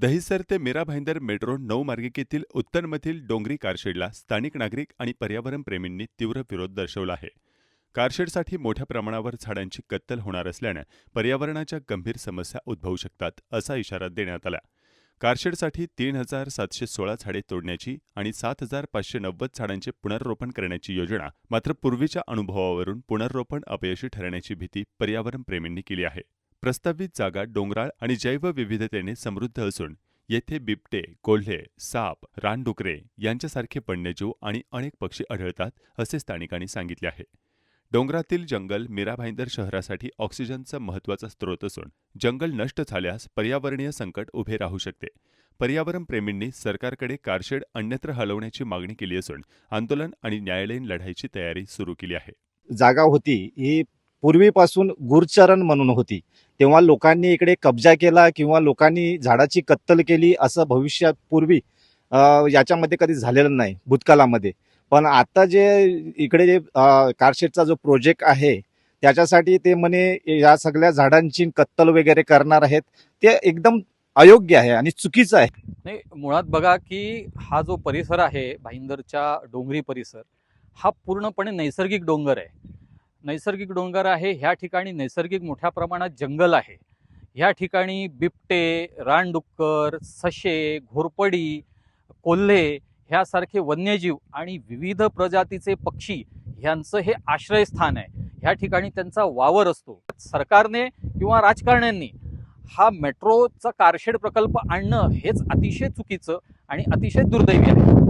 दहिसर ते मीरा भाईंदर मेट्रो नऊ मार्गिकेतील उत्तरमधील डोंगरी कारशेडला स्थानिक नागरिक आणि पर्यावरणप्रेमींनी तीव्र विरोध दर्शवला आहे. कारशेडसाठी मोठ्या प्रमाणावर झाडांची कत्तल होणार असल्यानं पर्यावरणाच्या गंभीर समस्या उद्भवू शकतात असा इशारा देण्यात आला. कारशेडसाठी तीन हजार सातशे सोळा झाडे तोडण्याची आणि सात हजार पाचशे नव्वद झाडांचे पुनर्रोपण करण्याची योजना मात्र पूर्वीच्या अनुभवावरून पुनर्रोपण अपयशी ठरण्याची भीती पर्यावरणप्रेमींनी केली आहे. प्रस्तावित जागा डोंगराळ आणि जैवविविधतेने समृद्ध असून येथे बिबटे कोल्हे साप रानडुकरे यांच्यासारखे वन्यजीव आणि अनेक पक्षी आढळतात असे स्थानिकांनी सांगितले आहे. डोंगरातील जंगल मीरा भाईंदर शहरासाठी ऑक्सिजनचा महत्त्वाचा स्रोत असून जंगल नष्ट झाल्यास पर्यावरणीय संकट उभे राहू शकते. पर्यावरणप्रेमींनी सरकारकडे कारशेड अन्यत्र हलवण्याची मागणी केली असून आंदोलन आणि न्यायालयीन लढाईची तयारी सुरू केली आहे. जागा होती ही पूर्वीपासून गुरचरण म्हणून होती. तेव्हा लोकांनी इकडे कब्जा केला किंवा लोकांनी झाडाची कत्तल केली असं भविष्यात पूर्वी याच्यामध्ये कधी झालेलं नाही भूतकालामध्ये पण आता जे इकडे जे कारशेटचा कारशेडचा जो प्रोजेक्ट आहे त्याच्यासाठी ते म्हणे या सगळ्या झाडांची कत्तल वगैरे करणार आहेत. ते एकदम अयोग्य आहे आणि चुकीचं आहे. नाही मुळात बघा की हा जो परिसर आहे भाईंदरच्या डोंगरी परिसर हा पूर्णपणे नैसर्गिक डोंगर आहे. नैसर्गिक डोंगर आहे. ह्या ठिकाणी नैसर्गिक मोठ्या प्रमाणात जंगल आहे. ह्या ठिकाणी बिबटे रानडुक्कर सशे घोरपडी कोल्हे ह्यासारखे वन्यजीव आणि विविध प्रजातीचे पक्षी ह्यांचं हे आश्रयस्थान आहे. ह्या ठिकाणी त्यांचा वावर असतो. सरकारने किंवा राजकारण्यांनी हा मेट्रोचा कारशेड प्रकल्प आणणं हेच अतिशय चुकीचं आणि अतिशय दुर्दैवी आहे.